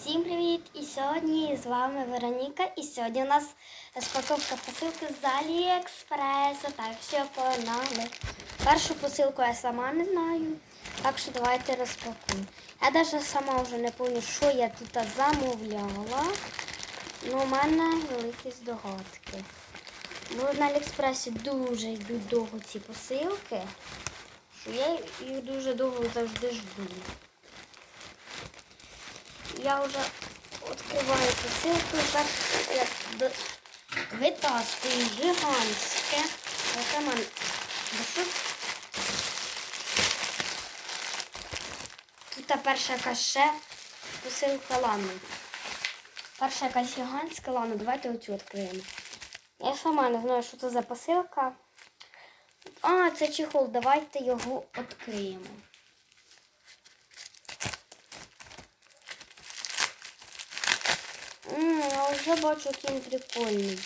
Всім привіт! І сьогодні з вами Вероніка. І сьогодні у нас розпаковка посилки з Аліекспресу. Так що погнали. Першу посилку я сама не знаю. Так що давайте розпакуємо. Я навіть сама вже не пам'ятаю, що я тут замовляла. Ну, у мене великі здогадки. Бо на Аліекспресі дуже йдуть довго ці посилки, що я їх дуже довго завжди жду. Я вже відкриваю посилку перше я до- витаскую гігантське. Оце мене. Що? Тут перша якась ще посилка лани. Перша якась гігантська лана. Давайте оцю відкриємо. Я сама не знаю, що це за посилка. А, це чехол. Давайте його відкриємо. М, вже бачу, який він прикольний.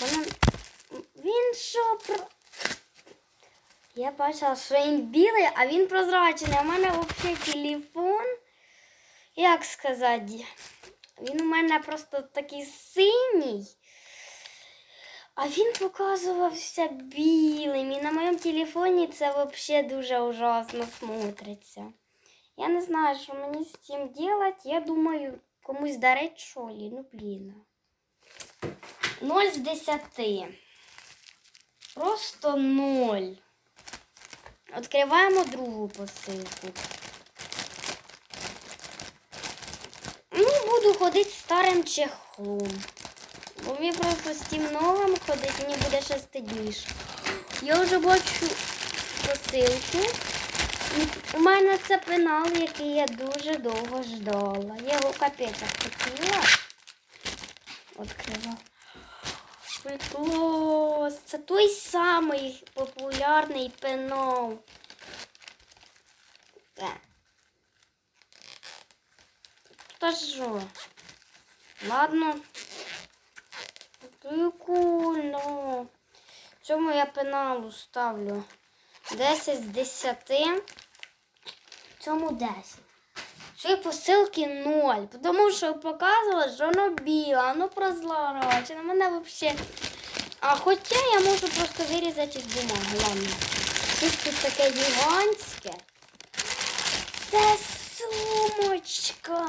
Вона... Він що про. Я бачила, що він білий, а він прозрачний. У мене взагалі телефон. Як сказати? Він у мене просто такий синій. А він показувався білим. І на моєму телефоні це взагалі дуже ужасно смотриться. Я не знаю, що мені з цим делать. Я думаю, комусь дарить що ли. Ну, блін. 0 з 10. Просто 0. Відкриваємо другу посилку. Ну, буду ходити старим чехлом. Бо мені просто з тим новим ходити, мені буде ще стидніше. Я вже бачу посилку. У мене це пенал, який я дуже довго ждала. Я його капець хотіла. Відкрила. Клас! Це той самий популярний пенал. Е. Та що? Ладно. Прикольно. Цьому я пеналу ставлю 10 з 10. Цьому 10. Цієї посилки 0. Тому що показувала, що воно біле, воно прозрачне. Мене взагалі. А хоча я можу просто вирізати з бумаги. Ось тут таке гігантське. Це сумочка.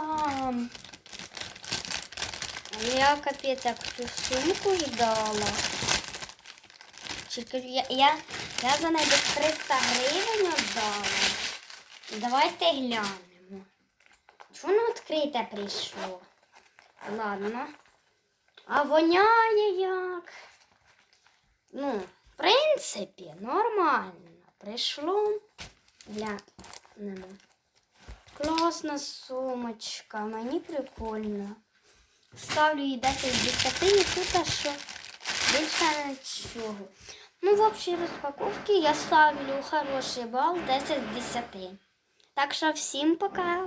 Я капець як цю сумку ждала. Я, я, я за неї десь 300 гривень віддала. Давайте глянемо. Що воно відкрите прийшло? Ладно. А воняє як? Ну, в принципі, нормально. Прийшло. Глянемо. Класна сумочка, мені прикольно. Ставлю їй 10 з 10 і тут що більше нічого. Ну, в общій розпаковці я ставлю хороший бал 10 з 10. Так що всім пока.